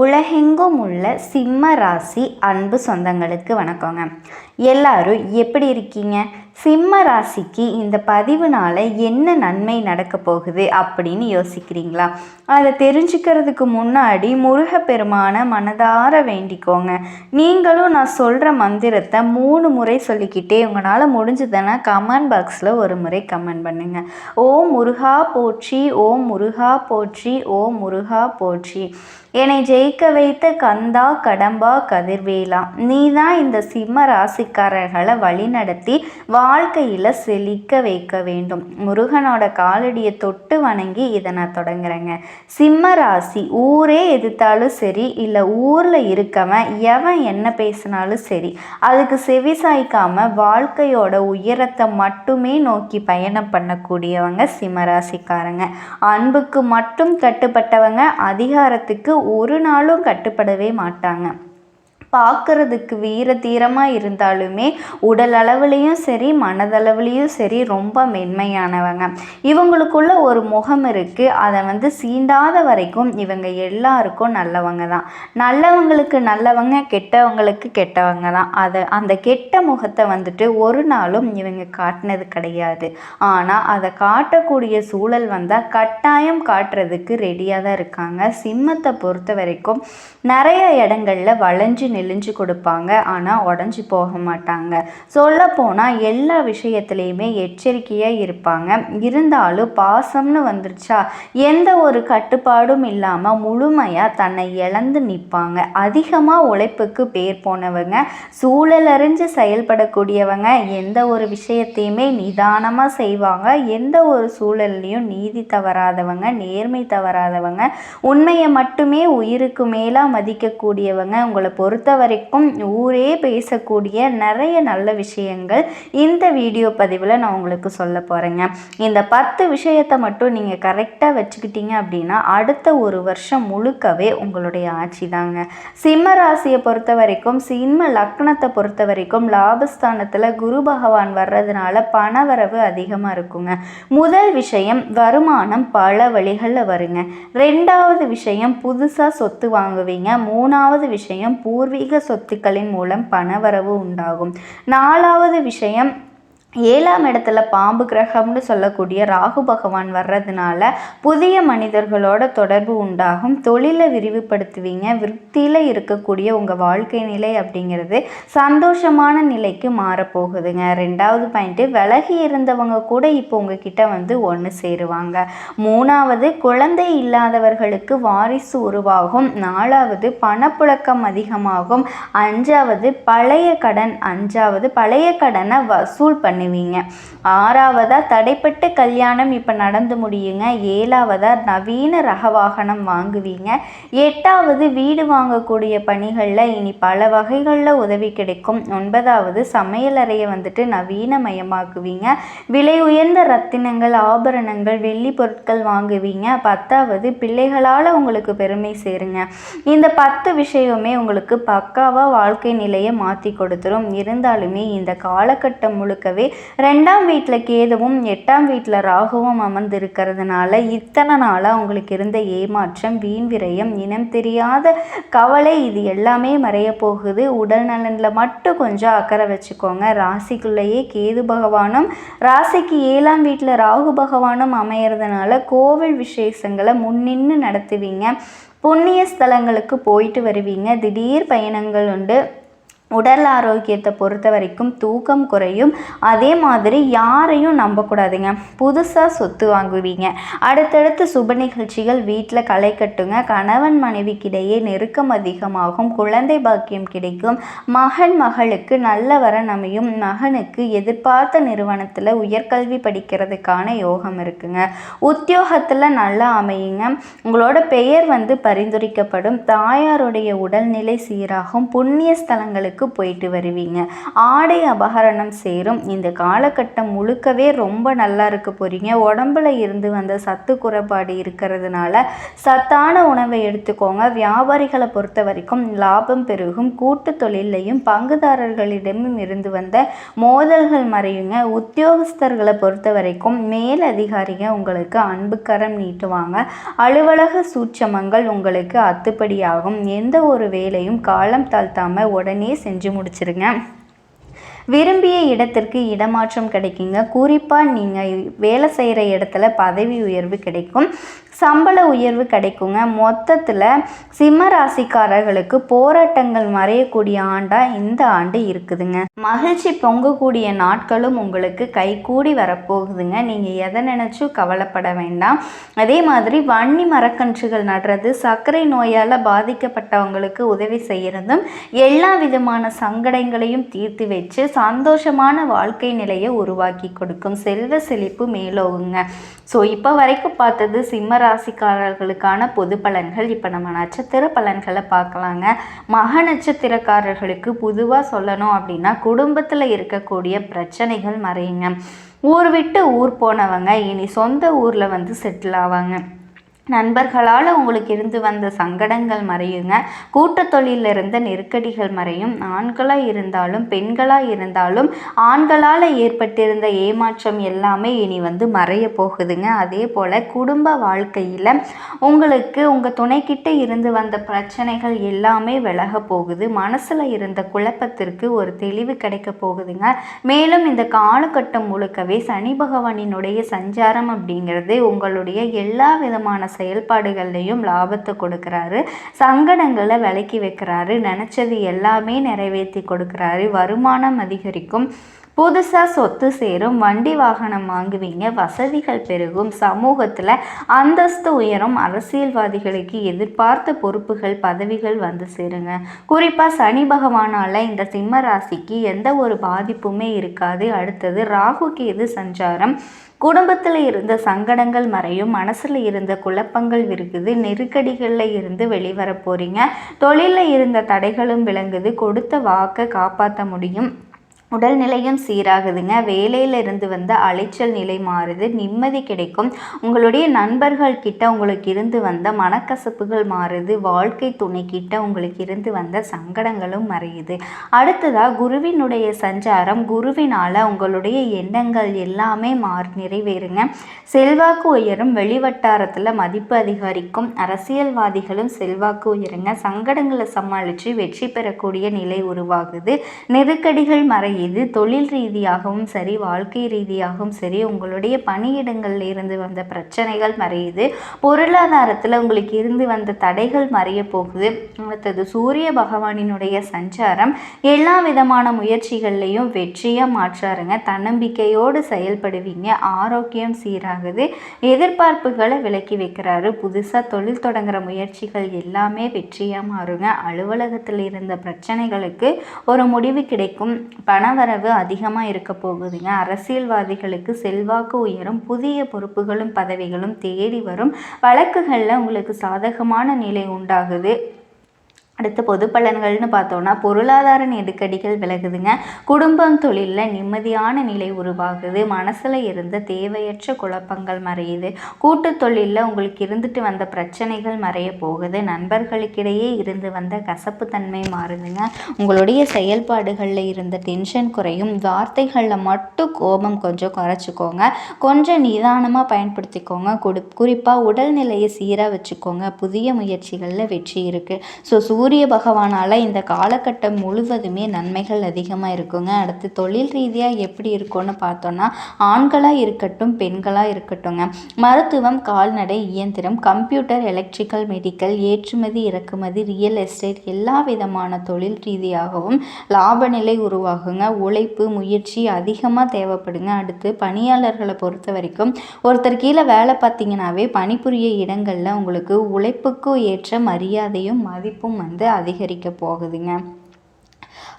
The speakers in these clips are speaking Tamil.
உலகெங்கும் உள்ள சிம்ம ராசி அன்பு சொந்தங்களுக்கு வணக்கங்க. எல்லாரும் எப்படி இருக்கீங்க? சிம்ம ராசிக்கு இந்த பதிவுனால என்ன நன்மை நடக்க போகுது அப்படின்னு யோசிக்கிறீங்களா? அதை தெரிஞ்சுக்கிறதுக்கு முன்னாடி முருகப்பெருமான மனதார வேண்டிக்கோங்க. நீங்களும் நான் சொல்கிற மந்திரத்தை மூணு முறை சொல்லிக்கிட்டே உங்களால் முடிஞ்சதுன்னா கமெண்ட் பாக்ஸில் ஒரு முறை கமெண்ட் பண்ணுங்க. ஓ முருகா போற்றி ஓ முருகா போற்றி ஓ முருகா போற்றி. என்னை ஜெயிக்க வைத்த கந்தா கடம்பா கதிர்வேலா. நீ தான் இந்த சிம்ம ராசிக்காரர்களை வழிநடத்தி வா வாழ்க்கையில் செழிக்க வைக்க வேண்டும். முருகனோட காலடியை தொட்டு வணங்கி இதை நான் தொடங்குறேங்க. சிம்ம ராசி ஊரே எதிர்த்தாலும் சரி இல்லை ஊரில் இருக்கவன் எவன் என்ன பேசினாலும் சரி அதுக்கு செவி சாய்க்காம வாழ்க்கையோட உயரத்தை மட்டுமே நோக்கி பயணம் பண்ணக்கூடியவங்க சிம்மராசிக்காரங்க அன்புக்கு மட்டும் கட்டுப்பட்டவங்க அதிகாரத்துக்கு ஒரு நாளும் கட்டுப்படவே மாட்டாங்க. பார்க்கறதுக்கு வீர தீரமாக இருந்தாலுமே உடல் அளவுலேயும் சரி மனதளவுலேயும் சரி ரொம்ப மென்மையானவங்க. இவங்களுக்குள்ள ஒரு முகம் இருக்குது அதை வந்து சீண்டாத வரைக்கும் இவங்க எல்லாருக்கும் நல்லவங்க தான் நல்லவங்களுக்கு நல்லவங்க கெட்டவங்களுக்கு கெட்டவங்க தான் அதை அந்த கெட்ட முகத்தை வந்துட்டு ஒரு நாளும் இவங்க காட்டினது கிடையாது. ஆனால் அதை காட்டக்கூடிய சூழல் வந்தால் கட்டாயம் காட்டுறதுக்கு ரெடியாக தான் இருக்காங்க. சிம்மத்தை பொறுத்த வரைக்கும் நிறைய இடங்கள்ல வளைஞ்சு நெளிஞ்சு கொடுப்பாங்க. ஆனால் உடஞ்சி போக மாட்டாங்க. சொல்லப்போனால் எல்லா விஷயத்துலேயுமே எச்சரிக்கையாக இருப்பாங்க. இருந்தாலும் பாசம்னு வந்துருச்சா? எந்த ஒரு கட்டுப்பாடும் இல்லாமல் முழுமையாக தன்னை இழந்து நிற்பாங்க அதிகமாக உழைப்புக்கு பேர் போனவங்க சூழலறிஞ்சு செயல்படக்கூடியவங்க எந்த ஒரு விஷயத்தையுமே நிதானமாக செய்வாங்க. எந்த ஒரு சூழல்லையும் நீதி தவறாதவங்க நேர்மை தவறாதவங்க உண்மையை மட்டுமே உயிருக்கு மேலாக மதிக்கக்கூடியவங்க உங்களை பொறுத்த வரைக்கும் ஊரே பேசக்கூடிய நிறைய நல்ல விஷயங்கள் இந்த வீடியோ பதிவில் நான் உங்களுக்கு சொல்ல போகிறேங்க இந்த பத்து விஷயத்தை மட்டும் நீங்கள் கரெக்டாக வச்சுக்கிட்டீங்க அப்படின்னா அடுத்த ஒரு வருஷம் முழுக்கவே உங்களுடைய ஆட்சி தாங்க. சிம்ம ராசியை பொறுத்த வரைக்கும் சிம்ம லக்னத்தை பொறுத்த வரைக்கும் லாபஸ்தானத்தில் குரு பகவான் வர்றதுனால பணவரவு அதிகமாக இருக்குங்க. முதல் விஷயம் வருமானம் பல வழிகளில் வருங்க. ரெண்டாவது விஷயம் புதுசாக சொத்து வாங்குவீங்க. மூணாவது விஷயம் பூர்வீக சொத்துக்களின் மூலம் பணவரவு உண்டாகும். நாலாவது விஷயம் ஏழாம் இடத்துல பாம்பு கிரகம்னு சொல்லக்கூடிய ராகு பகவான் வர்றதுனால புதிய மனிதர்களோட தொடர்பு உண்டாகும். தொழிலை விரிவுபடுத்துவீங்க. விருத்தியில் இருக்கக்கூடிய உங்கள் வாழ்க்கை நிலை அப்படிங்கிறது சந்தோஷமான நிலைக்கு மாறப்போகுதுங்க. ரெண்டாவது பாயிண்ட்டு விலகி இருந்தவங்க கூட இப்போ உங்ககிட்ட வந்து ஒன்று சேருவாங்க. மூணாவது குழந்தை இல்லாதவர்களுக்கு வாரிசு உருவாகும். நாலாவது பணப்புழக்கம் அதிகமாகும். அஞ்சாவது பழைய கடன் அஞ்சாவது பழைய கடனை வசூல் பண்ணி பண்ணுவீங்க. ஆறாவதாக தடைப்பட்டு கல்யாணம் இப்போ நடந்து முடியுங்க. ஏழாவதாக நவீன ரக வாகனம் வாங்குவீங்க. எட்டாவது வீடு வாங்கக்கூடிய பணிகளில் இனி பல வகைகளில் உதவி கிடைக்கும். ஒன்பதாவது சமையலறையை வந்துட்டு நவீனமயமாக்குவீங்க. விலை உயர்ந்த ரத்தினங்கள் ஆபரணங்கள் வெள்ளி பொருட்கள் வாங்குவீங்க. பத்தாவது பிள்ளைகளால் உங்களுக்கு பெருமை சேருங்க. இந்த பத்து விஷயமே உங்களுக்கு பக்காவாக வாழ்க்கை நிலையை மாற்றி கொடுத்துரும். இருந்தாலுமே இந்த காலகட்டம் முழுக்கவே ரெண்டாம் வீட்டில் கேதுவும் எட்டாம் வீட்டில் ராகுவும் அமர்ந்திருக்கிறதுனால இத்தனை நாளாக உங்களுக்கு இருந்த ஏமாற்றம் வீண் விரயம் இனம் தெரியாத கவலை இது எல்லாமே மறைய போகுது. உடல் நலனில் மட்டும் கொஞ்சம் அக்கறை வச்சுக்கோங்க. ராசிக்குள்ளேயே கேது பகவானும் ராசிக்கு ஏழாம் வீட்டில் ராகு பகவானும் அமையறதுனால கோவில் விசேஷங்களை முன்னின்று நடத்துவீங்க. புண்ணிய ஸ்தலங்களுக்கு போயிட்டு வருவீங்க. திடீர் பயணங்கள் உண்டு. உடல் ஆரோக்கியத்தை பொறுத்த வரைக்கும் தூக்கம் குறையும். அதே மாதிரி யாரையும் நம்பக்கூடாதுங்க. புதுசாக சொத்து வாங்குவீங்க. அடுத்தடுத்து சுப நிகழ்ச்சிகள் வீட்டில் களை கட்டுங்க. கணவன் மனைவிக்கிடையே நெருக்கம் அதிகமாகும். குழந்தை பாக்கியம் கிடைக்கும். மகன் மகளுக்கு நல்ல வரன் அமையும். மகனுக்கு எதிர்பார்த்த நிறுவனத்தில் உயர்கல்வி படிக்கிறதுக்கான யோகம் இருக்குங்க. உத்தியோகத்தில் நல்லா அமையுங்க. உங்களோட பெயர் வந்து பரிந்துரைக்கப்படும். தாயாருடைய உடல்நிலை சீராகும். புண்ணிய ஸ்தலங்களுக்கு ஸ்தலங்களுக்கு போயிட்டு வருவீங்க. ஆடை அபகரணம் சேரும். இந்த காலகட்டம் முழுக்கவே ரொம்ப நல்லா இருக்க போகிறீங்க உடம்புல இருந்து வந்த சத்து குறைபாடு இருக்கிறதுனால சத்தான உணவை எடுத்துக்கோங்க. வியாபாரிகளை பொறுத்த வரைக்கும் லாபம் பெருகும். கூட்டு தொழிலையும் பங்குதாரர்களிடமும் இருந்து வந்த மோதல்கள் மறையுங்க. உத்தியோகஸ்தர்களை பொறுத்த வரைக்கும் மேலதிகாரிங்க உங்களுக்கு அன்புக்கரம் நீட்டுவாங்க. அலுவலக சூட்சமங்கள் உங்களுக்கு அத்துப்படியாகும். எந்த ஒரு வேலையும் காலம் தாழ்த்தாமல் உடனே செஞ்சு முடிச்சிருங்க. விரும்பிய இடத்திற்கு இடமாற்றம் கிடைக்குங்க. குறிப்பாக நீங்கள் வேலை செய்கிற இடத்துல பதவி உயர்வு கிடைக்கும். சம்பள உயர்வு கிடைக்குங்க. மொத்தத்தில் சிம்ம ராசிக்காரர்களுக்கு போராட்டங்கள் மறையக்கூடிய ஆண்டாக இந்த ஆண்டு இருக்குதுங்க. மகிழ்ச்சி பொங்கக்கூடிய நாட்களும் உங்களுக்கு கைகூடி வரப்போகுதுங்க. நீங்கள் எதை நினச்சும் கவலைப்பட வேண்டாம். அதே மாதிரி வன்னி மரக்கன்றுகள் நடுறது சர்க்கரை நோயால் பாதிக்கப்பட்டவங்களுக்கு உதவி செய்கிறதும் எல்லா விதமான சங்கடங்களையும் தீர்த்து வச்சு சந்தோஷமான வாழ்க்கை நிலையை உருவாக்கி கொடுக்கும். செல்வ செழிப்பு மேலோகுங்க ஸோ இப்போ வரைக்கும் பார்த்தது சிம்ம ராசிக்காரர்களுக்கான பொது பலன்கள். இப்போ நம்ம நட்சத்திர பலன்களை பார்க்கலாங்க. மக நட்சத்திரக்காரர்களுக்கு பொதுவாக சொல்லணும் அப்படின்னா குடும்பத்தில் இருக்கக்கூடிய பிரச்சனைகள் மறையுங்க. ஊர் விட்டு ஊர் போனவங்க இனி சொந்த ஊரில் வந்து செட்டில் ஆவாங்க. நண்பர்களால் உங்களுக்கு இருந்து வந்த சங்கடங்கள் மறையுங்க. கூட்ட தொழிலில் இருந்த நெருக்கடிகள் மறையும். ஆண்களாக இருந்தாலும் பெண்களாக இருந்தாலும் ஆண்களால் ஏற்பட்டிருந்த ஏமாற்றம் எல்லாமே இனி வந்து மறைய போகுதுங்க. அதே போல் குடும்ப வாழ்க்கையில் உங்களுக்கு உங்கள் துணைக்கிட்ட இருந்து வந்த பிரச்சனைகள் எல்லாமே விலக போகுது. மனசில் இருந்த குழப்பத்திற்கு ஒரு தெளிவு கிடைக்க போகுதுங்க. மேலும் இந்த காலகட்டம் முழுக்கவே சனி பகவானினுடைய சஞ்சாரம் அப்படிங்கிறது உங்களுடைய எல்லா விதமான செயல்பாடுகள்லையும் லாபத்தை கொடுக்குறாரு. சங்கடங்களை விலக்கி வைக்கிறாரு. நினச்சது எல்லாமே நிறைவேற்றி கொடுக்குறாரு. வருமானம் அதிகரிக்கும். புதுசாக சொத்து சேரும். வண்டி வாகனம் வாங்குவீங்க. வசதிகள் பெருகும். சமூகத்தில் அந்தஸ்து உயரும். அரசியல்வாதிகளுக்கு எதிர்பார்த்த பொறுப்புகள் பதவிகள் வந்து சேருங்க. குறிப்பாக சனி பகவானால் இந்த சிம்ம ராசிக்கு எந்த ஒரு பாதிப்புமே இருக்காது. அடுத்தது ராகு கேது சஞ்சாரம். குடும்பத்தில் இருந்த சங்கடங்கள் மறையும் மனசில் இருந்த குழப்பங்கள் விருகுது நெருக்கடிகளில் இருந்து வெளிவர போகிறீங்க தொழிலில் இருந்த தடைகளும் விளங்குது. கொடுத்த வாக்கை காப்பாற்ற முடியும். உடல்நிலையும் சீராகுதுங்க. வேலையில் இருந்து வந்த அலைச்சல் நிலை மாறுது. நிம்மதி கிடைக்கும். உங்களுடைய நண்பர்கள் கிட்ட உங்களுக்கு இருந்து வந்த மனக்கசப்புகள் மாறுது. வாழ்க்கை துணை கிட்ட உங்களுக்கு இருந்து வந்த சங்கடங்களும் மறையுது. அடுத்ததாக குருவினுடைய சஞ்சாரம். குருவினால் உங்களுடைய எண்ணங்கள் எல்லாமே மாறி நிறைவேறுங்க. செல்வாக்கு உயரும். வெளிவட்டாரத்தில் மதிப்பு அதிகரிக்கும். அரசியல்வாதிகளும் செல்வாக்கு உயருங்க. சங்கடங்களை சமாளித்து வெற்றி பெறக்கூடிய நிலை உருவாகுது. நெருக்கடிகள் மறை இது தொழில் ரீதியாகவும் சரி வாழ்க்கை ரீதியாகவும் சரி உங்களுடைய பணியிடங்களில் இருந்து வந்த பிரச்சனைகள் மறையுது. பொருளாதாரத்தில் உங்களுக்கு இருந்து வந்த தடைகள் மறைய போகுது. அடுத்தது சூரிய பகவானினுடைய சஞ்சாரம் எல்லா விதமான முயற்சிகள்லையும் வெற்றியாக மாற்றாருங்க. தன்னம்பிக்கையோடு செயல்படுவீங்க. ஆரோக்கியம் சீராகுது. எதிர்பார்ப்புகளை விலக்கி வைக்கிறாரு. புதுசாக தொழில் தொடங்குற முயற்சிகள் எல்லாமே வெற்றியாக மாறுங்க. அலுவலகத்தில் இருந்த பிரச்சனைகளுக்கு ஒரு முடிவு கிடைக்கும். பண பணவரவு அதிகமாக இருக்க போகுதுங்க. அரசியல்வாதிகளுக்கு செல்வாக்கு உயரும் புதிய பொறுப்புகளும் பதவிகளும் தேடி வரும். வழக்குகளில் உங்களுக்கு சாதகமான நிலை உண்டாகுது. அடுத்து பொது பலன்கள்னு பார்த்தோன்னா பொருளாதார நெருக்கடிகள் விலகுதுங்க. குடும்பம் தொழிலில் நிம்மதியான நிலை உருவாகுது. மனசில் இருந்த தேவையற்ற குழப்பங்கள் மறையுது. கூட்டு தொழிலில் உங்களுக்கு இருந்துட்டு வந்த பிரச்சனைகள் மறைய போகுது. நண்பர்களுக்கிடையே இருந்து வந்த கசப்பு தன்மை மாறுதுங்க. உங்களுடைய செயல்பாடுகளில் இருந்த டென்ஷன் குறையும். வார்த்தைகளில் மட்டும் கோபம் கொஞ்சம் குறைச்சிக்கோங்க. கொஞ்சம் நிதானமாக பயன்படுத்திக்கோங்க. கொடு குறிப்பாக உடல்நிலையை சீராக வச்சுக்கோங்க. புதிய முயற்சிகளில் வெற்றி இருக்குது ஸோ சூரிய பகவானால் இந்த காலகட்டம் முழுவதுமே நன்மைகள் அதிகமாக இருக்குங்க. அடுத்து தொழில் ரீதியாக எப்படி இருக்கும்னு பார்த்தோன்னா ஆண்களாக இருக்கட்டும் பெண்களாக இருக்கட்டும்ங்க. மருத்துவம் கால்நடை இயந்திரம் கம்ப்யூட்டர் எலக்ட்ரிக்கல் மெடிக்கல் ஏற்றுமதி இறக்குமதி ரியல் எஸ்டேட் எல்லா விதமான தொழில் ரீதியாகவும் லாப நிலை உருவாகுங்க. உழைப்பு முயற்சி அதிகமாக தேவைப்படுங்க. அடுத்து பணியாளர்களை பொறுத்த வரைக்கும் ஒருத்தர் கீழே வேலை பார்த்தீங்கன்னாவே பணிபுரிய இடங்களில் உங்களுக்கு உழைப்புக்கு ஏற்ற மரியாதையும் மதிப்பும் வந்து அதிகரிக்க போகுதுங்க.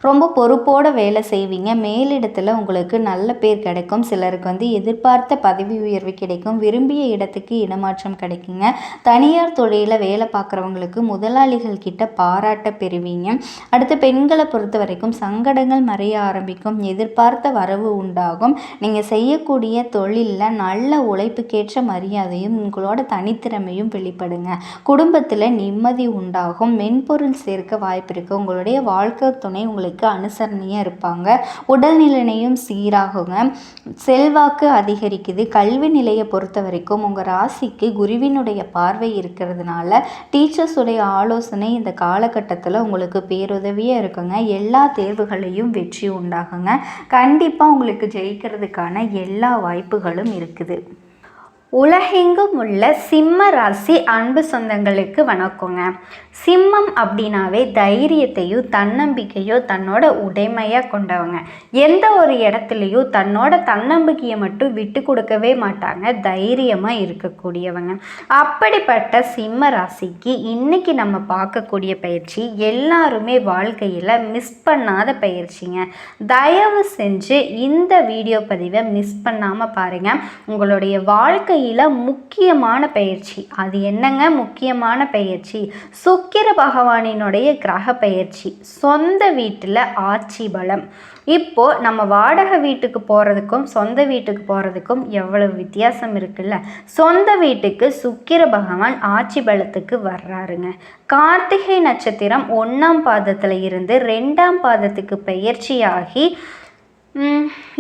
ரொம்ப பொறுப்போட வேலை செய்வீங்க. மேலிடத்தில் உங்களுக்கு நல்ல பேர் கிடைக்கும். சிலருக்கு வந்து எதிர்பார்த்த பதவி உயர்வு கிடைக்கும். விரும்பிய இடத்துக்கு இடமாற்றம் கிடைக்குங்க. தனியார் தொழிலில் வேலை பார்க்குறவங்களுக்கு முதலாளிகள் கிட்ட பாராட்ட பெறுவீங்க. அடுத்து பெண்களை பொறுத்த வரைக்கும் சங்கடங்கள் மறைய ஆரம்பிக்கும். எதிர்பார்த்த வரவு உண்டாகும். நீங்கள் செய்யக்கூடிய தொழிலில் நல்ல உழைப்புக்கேற்ற மரியாதையும் உங்களோட தனித்திறமையும் வெளிப்படுங்க. குடும்பத்தில் நிம்மதி உண்டாகும். மென்பொருள் சேர்க்க வாய்ப்பு இருக்குது உங்களுடைய வாழ்க்கை துணை உங்களுக்கு அனுசரணையாக இருப்பாங்க. உடல்நிலையும் சீராகுங்க. செல்வாக்கு அதிகரிக்குது. கல்வி நிலையை பொறுத்த வரைக்கும் உங்கள் ராசிக்கு குருவினுடைய பார்வை இருக்கிறதுனால டீச்சர்ஸுடைய ஆலோசனை இந்த காலகட்டத்தில் உங்களுக்கு பேருதவியாக இருக்குங்க. எல்லா தேர்வுகளையும் வெற்றி உண்டாகுங்க. கண்டிப்பாக உங்களுக்கு ஜெயிக்கிறதுக்கான எல்லா வாய்ப்புகளும் இருக்குது. உலகெங்கும் உள்ள சிம்ம ராசி அன்பு சொந்தங்களுக்கு வணக்கங்க. சிம்மம் அப்படின்னாவே தைரியத்தையும் தன்னம்பிக்கையோ தன்னோட உடைமையாக கொண்டவங்க. எந்த ஒரு இடத்துலையும் தன்னோட தன்னம்பிக்கையை மட்டும் விட்டு கொடுக்கவே மாட்டாங்க. தைரியமாக இருக்கக்கூடியவங்க. அப்படிப்பட்ட சிம்ம ராசிக்கு இன்னைக்கு நம்ம பார்க்கக்கூடிய பயிற்சி எல்லாருமே வாழ்க்கையில் மிஸ் பண்ணாத பயிற்சிங்க. தயவு செஞ்சு இந்த வீடியோ பதிவை மிஸ் பண்ணாமல் பாருங்கள் உங்களுடைய வாழ்க்கை வாழ்க்கையில் முக்கியமான பயிற்சி அது என்னங்க முக்கியமான பயிற்சி சுக்கிர பகவானினுடைய கிரக பயிற்சி சொந்த வீட்டில் ஆட்சி பலம். இப்போது நம்ம வாடகை வீட்டுக்கு போகிறதுக்கும் சொந்த வீட்டுக்கு போகிறதுக்கும் எவ்வளவு வித்தியாசம் இருக்குல்ல? சொந்த வீட்டுக்கு சுக்கிர பகவான் ஆட்சி பலத்துக்கு வர்றாருங்க. கார்த்திகை நட்சத்திரம் ஒன்றாம் பாதத்தில் இருந்து ரெண்டாம் பாதத்துக்கு பயிற்சியாகி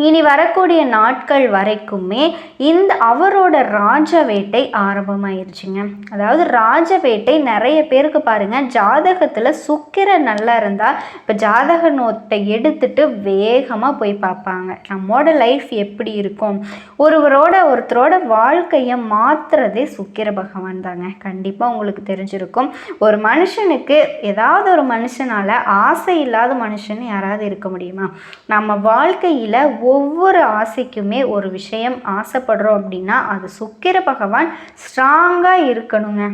இனி வரக்கூடிய நாட்கள் வரைக்குமே இந்த அவரோட ராஜ வேட்டை ஆரம்பமாயிருச்சுங்க. அதாவது ராஜ வேட்டை நிறைய பேருக்கு பாருங்கள் ஜாதகத்தில் சுக்கிர நல்லா இருந்தால் இப்போ ஜாதக நோட்டை எடுத்துட்டு வேகமாக போய் பார்ப்பாங்க. நம்மளோட லைஃப் எப்படி இருக்கும்? ஒருவரோட ஒருத்தரோட வாழ்க்கையை மாற்றுறதே சுக்கிர பகவான் தாங்க. கண்டிப்பாக உங்களுக்கு தெரிஞ்சிருக்கும். ஒரு மனுஷனுக்கு ஏதாவது ஒரு மனுஷனால் ஆசை இல்லாத மனுஷன் யாராவது இருக்க முடியுமா? நம்ம வாழ்க்கை வாழ்க்கையில் ஒவ்வொரு ஆசைக்குமே ஒரு விஷயம் ஆசைப்படுறோம் அப்படின்னா அது சுக்கிர பகவான் ஸ்ட்ராங்காக இருக்கணுங்க.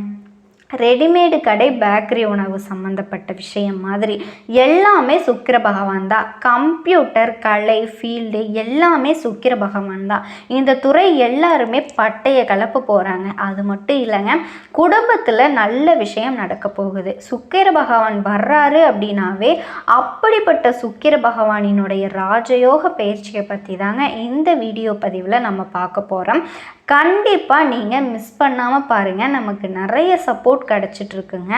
ரெடிமேடு கடை பேக்கரி உணவு சம்மந்தப்பட்ட விஷயம் மாதிரி. எல்லாமே சுக்கிர பகவான் தான். கம்ப்யூட்டர் கலை ஃபீல்டு எல்லாமே சுக்கிர பகவான் தான். இந்த துறை எல்லாருமே பட்டைய கலப்பு போகிறாங்க அது மட்டும் இல்லைங்க குடும்பத்தில் நல்ல விஷயம் நடக்க போகுது. சுக்கிர பகவான் வர்றாரு அப்படின்னாவே அப்படிப்பட்ட சுக்கிர பகவானினுடைய ராஜயோக பயிற்சியை பற்றி தாங்க இந்த வீடியோ பதிவில் நம்ம பார்க்க போகிறோம் கண்டிப்பாக நீங்கள் மிஸ் பண்ணாமல் பாருங்கள் நமக்கு நிறைய சப்போர்ட் கிடச்சிட்ருக்குங்க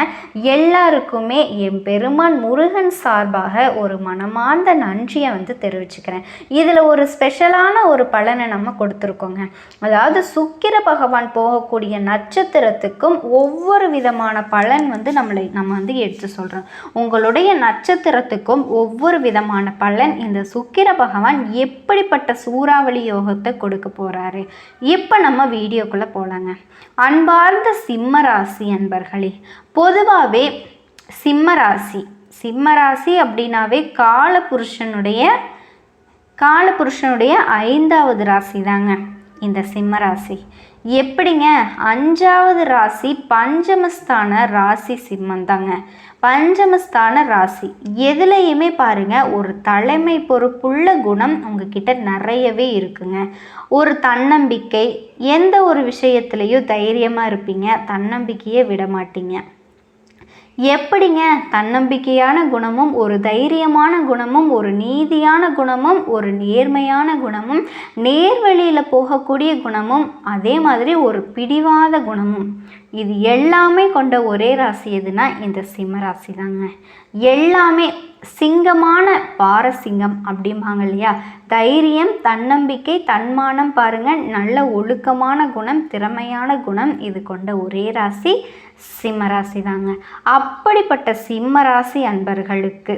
எல்லாருக்குமே என் பெருமான் முருகன் சார்பாக ஒரு மனமார்ந்த நன்றியை வந்து தெரிவிச்சுக்கிறேன். இதில் ஒரு ஸ்பெஷலான ஒரு பலனை நம்ம கொடுத்துருக்கோங்க. அதாவது சுக்கிர பகவான் போகக்கூடிய நட்சத்திரத்துக்கும் ஒவ்வொரு விதமான பலன் வந்து நம்மளை நம்ம வந்து எடுத்து சொல்கிறோம் உங்களுடைய நட்சத்திரத்துக்கும் ஒவ்வொரு விதமான பலன் இந்த சுக்கிர பகவான் எப்படிப்பட்ட சூறாவளி யோகத்தை கொடுக்க போகிறாரு இப்போ இப்போ நம்ம வீடியோக்குள்ளே போகலாங்க அன்பார்ந்த சிம்ம ராசி அன்பர்களே பொதுவாகவே சிம்ம ராசி சிம்ம ராசி அப்படின்னாவே காலபுருஷனுடைய காலபுருஷனுடைய ஐந்தாவது ராசி தாங்க இந்த சிம்ம ராசி எப்படிங்க? அஞ்சாவது ராசி பஞ்சமஸ்தான ராசி சிம்மம் தாங்க பஞ்சமஸ்தான ராசி. எதுலேயுமே பாருங்கள் ஒரு தலைமை பொறுப்புள்ள குணம் உங்ககிட்ட நிறையவே இருக்குங்க. ஒரு தன்னம்பிக்கை எந்த ஒரு விஷயத்துலேயும் தைரியமாக இருப்பீங்க தன்னம்பிக்கையே விட மாட்டீங்க எப்படிங்க? தன்னம்பிக்கையான குணமும் ஒரு தைரியமான குணமும் ஒரு நீதியான குணமும் ஒரு நேர்மையான குணமும் நேர்வழியில் போகக்கூடிய குணமும் அதே மாதிரி ஒரு பிடிவாத குணமும். இது எல்லாமே கொண்ட ஒரே ராசி எதுனா இந்த சிம்ம ராசி தாங்க எல்லாமே சிங்கமான பாரசிங்கம் அப்படிம்பாங்க இல்லையா? தைரியம் தன்னம்பிக்கை தன்மானம் பாருங்கள் நல்ல ஒழுக்கமான குணம் திறமையான குணம் இது கொண்ட ஒரே ராசி. சிம்மராசி தாங்க அப்படிப்பட்ட சிம்மராசி அன்பர்களுக்கு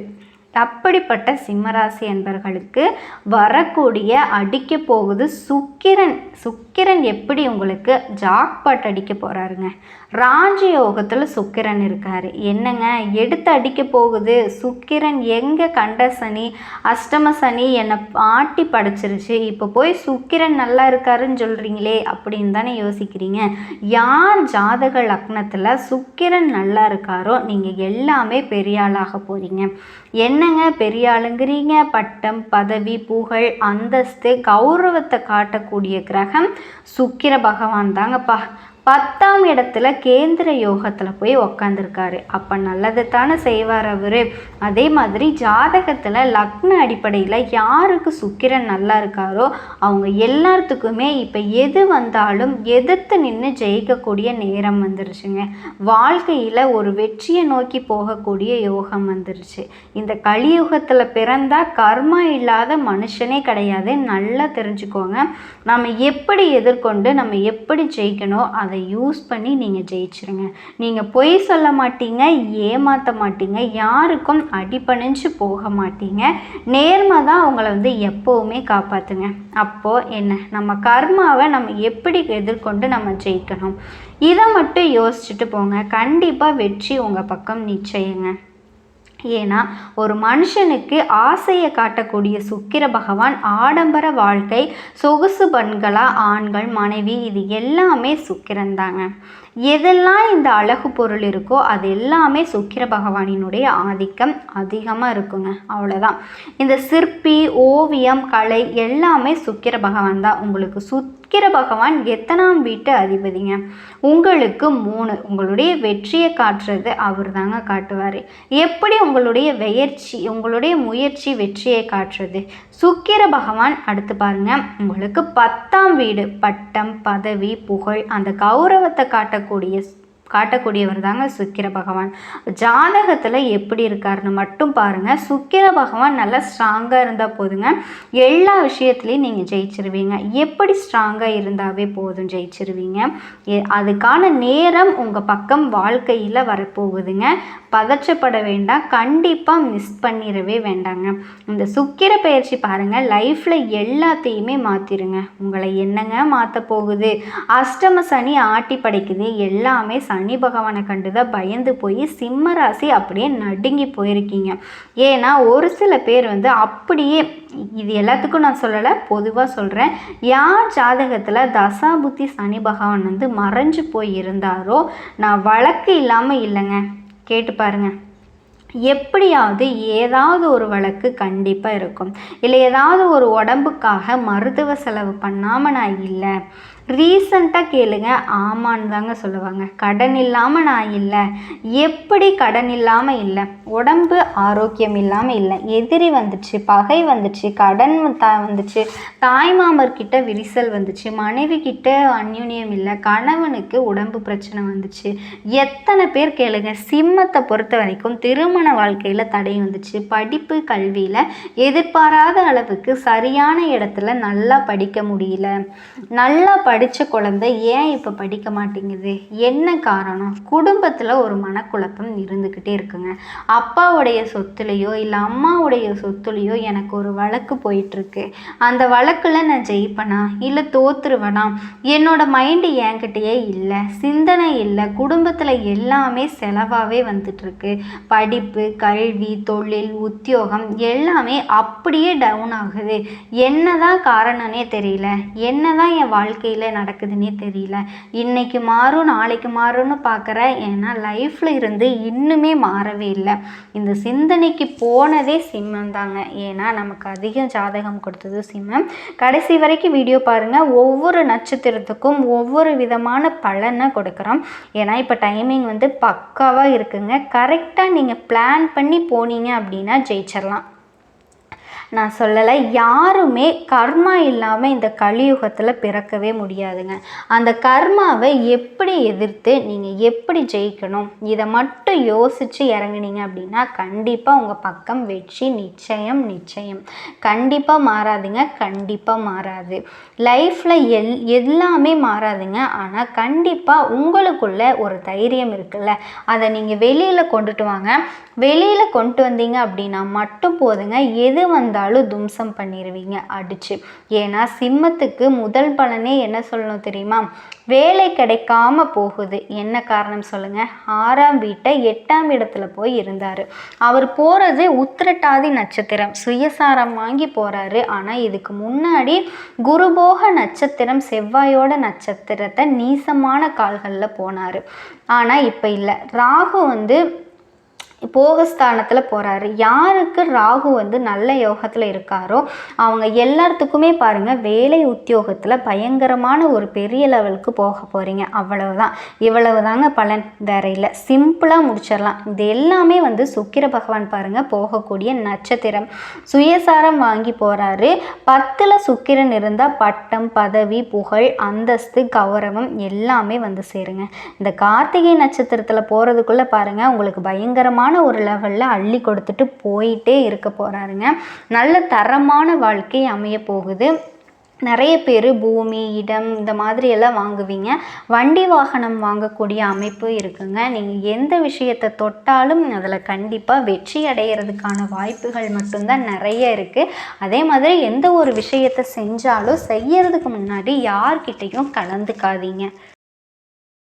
அப்படிப்பட்ட சிம்மராசி அன்பர்களுக்கு வரக்கூடிய அடிக்க போகுது சுக்கிரன். சுக்கிரன் எப்படி உங்களுக்கு ஜாக்பாட் அடிக்க போகிறாருங்க ராஜயோகத்தில் சுக்கிரன் இருக்கார். என்னங்க? எடுத்து அடிக்க போகுது. சுக்கிரன் எங்கே கண்ட சனி? அஷ்டம சனி என்னை ஆட்டி படைச்சிருச்சு. இப்போ போய் சுக்கிரன் நல்லா இருக்காருன்னு சொல்கிறீங்களே அப்படின்னு தானே யோசிக்கிறீங்க. யார் ஜாதக லக்னத்தில் சுக்கிரன் நல்லா இருக்காரோ நீங்கள் எல்லாமே பெரிய ஆளாக போகிறீங்க என்னங்க பெரிய ஆளுங்கிறீங்க பட்டம் பதவி புகழ் அந்தஸ்து கௌரவத்தை காட்டக்கூடிய கிரகம் சுக்கிர பகவான் தாங்கப்பா. பத்தாம் இடத்துல கேந்திர யோகத்தில் போய் உக்காந்துருக்காரு. அப்போ நல்லது தானே செய்வார் அவர். அதே மாதிரி ஜாதகத்தில் லக்ன அடிப்படையில் யாருக்கு சுக்கிரன் நல்லா இருக்காரோ அவங்க எல்லாத்துக்குமே இப்போ எது வந்தாலும் எதிர்த்து நின்று ஜெயிக்கக்கூடிய நேரம் வந்துருச்சுங்க. வாழ்க்கையில் ஒரு வெற்றியை நோக்கி போகக்கூடிய யோகம் வந்துருச்சு. இந்த கலியுகத்தில் பிறந்தா கர்மா இல்லாத மனுஷனே கிடையாது. நல்லா தெரிஞ்சுக்கோங்க. நம்ம எப்படி எதிர்கொண்டு நம்ம எப்படி ஜெயிக்கணும் அதை அதை யூஸ் பண்ணி நீங்கள் ஜெயிச்சிருங்க. நீங்கள் பொய் சொல்ல மாட்டீங்க ஏமாற்ற மாட்டீங்க யாருக்கும் அடிப்பணிஞ்சு போக மாட்டீங்க. நேர்மை தான் உங்களை வந்து எப்போவுமே காப்பாற்றுங்க அப்போது என்ன? நம்ம கர்மாவை நம்ம எப்படி எதிர்கொண்டு நம்ம ஜெயிக்கணும்? இதை மட்டும் யோசிச்சுட்டு போங்க. கண்டிப்பாக வெற்றி உங்கள் பக்கம் நிச்சயங்க. ஏன்னா ஒரு மனுஷனுக்கு ஆசையை காட்டக்கூடிய சுக்கிர பகவான் ஆடம்பர வாழ்க்கை சொகுசு பண்களா ஆண்கள் மனைவி இது எல்லாமே சுக்கிரன் தாங்க எதெல்லாம் இந்த அழகு பொருள் இருக்கோ அது எல்லாமே சுக்கிர பகவானினுடைய ஆதிக்கம் அதிகமாக இருக்குங்க. அவ்வளோதான் இந்த சிற்பி ஓவியம் கலை எல்லாமே சுக்கிர பகவான் தான். உங்களுக்கு சுக்கிர பகவான் எத்தனாம் வீட்டு அதிபதிங்க? உங்களுக்கு மூணு. உங்களுடைய வெற்றியை காட்டுறது அவர் தாங்க காட்டுவார். எப்படி உங்களுடைய வெயர்ச்சி உங்களுடைய முயற்சி வெற்றியை காட்டுறது? சுக்கிர பகவான் அடுத்து பாருங்க. உங்களுக்கு பத்தாம் வீடு. பட்டம் பதவி புகழ் அந்த கௌரவத்தை காட்ட காட்டக்கூடிய காட்டக்கூடியவர் தாங்க சுக்கிர பகவான். ஜாதகத்தில் எப்படி இருக்காருன்னு மட்டும் பாருங்கள் சுக்கிர பகவான் நல்லா ஸ்ட்ராங்காக இருந்தால் போதுங்க. எல்லா விஷயத்துலையும் நீங்கள் ஜெயிச்சிருவீங்க. எப்படி ஸ்ட்ராங்காக இருந்தாவே போதும் ஜெயிச்சிருவீங்க. அதுக்கான நேரம் உங்கள் பக்கம் வாழ்க்கையில் வரப்போகுதுங்க. பதற்றப்பட வேண்டாம். கண்டிப்பாக மிஸ் பண்ணிடவே வேண்டாங்க. இந்த சுக்கிர பயிற்சி பாருங்கள் லைஃப்பில் எல்லாத்தையுமே மாற்றிடுங்க உங்களை என்னங்க மாற்ற போகுது? அஷ்டம சனி ஆட்டி படைக்குது. எல்லாமே சனி பகவானை கண்டு தான் பயந்து போய் சிம்ம ராசி அப்படியே நடுங்கி போயிருக்கீங்க. ஏன்னா ஒரு சில பேர் வந்து அப்படியே இது எல்லாத்துக்கும் நான் சொல்லலை பொதுவாக சொல்கிறேன் யார் ஜாதகத்தில் தசாபுத்தி சனி பகவான் வந்து மறைஞ்சு போய் இருந்தாரோ நான் வழக்கு இல்லாமல் இல்லைங்க. கேட்டு பாருங்கள் எப்படியாவது ஏதாவது ஒரு வழக்கு கண்டிப்பாக இருக்கும். இல்லை ஏதாவது ஒரு உடம்புக்காக மருத்துவ செலவு பண்ணாமல் நான் இல்லை. ரீசண்டாக கேளுங்க. ஆமான்னு தாங்க சொல்லுவாங்க. கடன் இல்லாமல் நான் இல்லை. எப்படி கடன் இல்லாமல் இல்லை? உடம்பு ஆரோக்கியம் இல்லாமல் இல்லை. எதிரி வந்துச்சு பகை வந்துச்சு கடன் த வந்துச்சு தாய்மாமர்கிட்ட விரிசல் வந்துச்சு மனைவி கிட்ட அந்யுன்யம் இல்லை கணவனுக்கு உடம்பு பிரச்சனை வந்துச்சு. எத்தனை பேர் கேளுங்க. சிம்மத்தை பொறுத்த வரைக்கும் திருமண வாழ்க்கையில் தடை வந்துச்சு. படிப்பு கல்வியில் எதிர்பாராத அளவுக்கு சரியான இடத்துல நல்லா படிக்க முடியல. நல்லா ப படித்த குழந்தை ஏன் இப்போ படிக்க மாட்டேங்குது? என்ன காரணம்? குடும்பத்தில் ஒரு மனக்குழப்பம் இருந்துக்கிட்டே இருக்குங்க. அப்பாவுடைய சொத்துலேயோ இல்லை அம்மாவுடைய சொத்துலேயோ எனக்கு ஒரு வழக்கு போயிட்டுருக்கு. அந்த வழக்கில் நான் ஜெயிப்பேனா? இல்லை தோத்துருவனா? என்னோட மைண்டு என்கிட்டயே இல்லை. சிந்தனை இல்லை. குடும்பத்தில் எல்லாமே செலவாகவே வந்துட்டுருக்கு. படிப்பு கல்வி தொழில் உத்தியோகம் எல்லாமே அப்படியே டவுன் ஆகுது. என்ன தான் காரணம்னே தெரியல. என்ன தான் என் வாழ்க்கையில் நடக்குதுன்னே தெரியல. இன்னைக்கு மாறும் நாளைக்கு மாறும்னு பார்க்குறேன் ஏன்னா லைஃப்பில் இருந்து இன்னுமே மாறவே இல்லை. இந்த சிந்தனைக்கு போனதே சிம்மம் தாங்க. ஏன்னா நமக்கு அதிகம் ஜாதகம் கொடுத்தது சிம்மம். கடைசி வரைக்கும் வீடியோ பாருங்கள் ஒவ்வொரு நட்சத்திரத்துக்கும் ஒவ்வொரு விதமான பலனை கொடுக்குறோம். ஏன்னா இப்போ டைமிங் வந்து பக்காவாக இருக்குங்க. கரெக்டாக நீங்கள் பிளான் பண்ணி போனீங்க அப்படின்னா ஜெயிச்சிடலாம் நான் சொல்லலை யாருமே கர்மா இல்லாமல் இந்த கலியுகத்தில் பிறக்கவே முடியாதுங்க. அந்த கர்மாவை எப்படி எதிர்த்து நீங்கள் எப்படி ஜெயிக்கணும்? இதை மட்டும் யோசித்து இறங்குனீங்க அப்படின்னா கண்டிப்பாக உங்கள் பக்கம் வெற்றி நிச்சயம் நிச்சயம். கண்டிப்பாக மாறாதுங்க கண்டிப்பாக மாறாது. லைஃப்பில் எல் எல்லாமே மாறாதுங்க. ஆனால் கண்டிப்பாக உங்களுக்குள்ள ஒரு தைரியம் இருக்குல்ல அதை நீங்கள் வெளியில் கொண்டுட்டு வாங்க. வெளியில் கொண்டு வந்தீங்க அப்படின்னா மட்டும் போதுங்க. எது வந்தால் வந்தாலும் தும்சம் பண்ணிடுவீங்க அடிச்சு. ஏன்னா சிம்மத்துக்கு முதல் பலனே என்ன சொல்லணும் தெரியுமா? வேலை கிடைக்காம போகுது. என்ன காரணம் சொல்லுங்க? ஆறாம் வீட்டை எட்டாம் இடத்துல போய் இருந்தார். அவர் போகிறது உத்திரட்டாதி நட்சத்திரம். சுயசாரம் வாங்கி போகிறாரு ஆனால் இதுக்கு முன்னாடி குருபோக நட்சத்திரம் செவ்வாயோட நட்சத்திரத்தை நீசமான கால்களில் போனார். ஆனால் இப்போ இல்லை. ராகு வந்து போகஸ்தானத்தில் போகிறாரு யாருக்கு ராகு வந்து நல்ல யோகத்தில் இருக்காரோ அவங்க எல்லாத்துக்குமே பாருங்கள் வேலை உத்தியோகத்தில் பயங்கரமான ஒரு பெரிய லெவலுக்கு போக போகிறீங்க அவ்வளவுதான். இவ்வளவு தாங்க பலன். வேற இல்லை. சிம்பிளாக முடிச்சிடலாம் இது எல்லாமே வந்து சுக்கிர பகவான் பாருங்கள் போகக்கூடிய நட்சத்திரம். சுயசாரம் வாங்கி போகிறாரு பத்தில் சுக்கிரன் இருந்தால் பட்டம் பதவி புகழ் அந்தஸ்து கௌரவம் எல்லாமே வந்து சேருங்க. இந்த கார்த்திகை நட்சத்திரத்தில் போகிறதுக்குள்ளே பாருங்கள் உங்களுக்கு பயங்கரமான ஒரு லெவலில் அள்ளி கொடுத்துட்டு போயிட்டே இருக்க போகிறாருங்க நல்ல தரமான வாழ்க்கை அமைய போகுது. நிறைய பேர் பூமி இடம் இந்த மாதிரி எல்லாம் வாங்குவீங்க. வண்டி வாகனம் வாங்கக்கூடிய அமைப்பு இருக்குங்க. நீங்கள் எந்த விஷயத்தை தொட்டாலும் அதில் கண்டிப்பாக வெற்றி அடையிறதுக்கான வாய்ப்புகள் மட்டும்தான் நிறைய இருக்குது அதே மாதிரி எந்த ஒரு விஷயத்தை செஞ்சாலும் செய்யறதுக்கு முன்னாடி யார்கிட்டையும் கலந்துக்காதீங்க.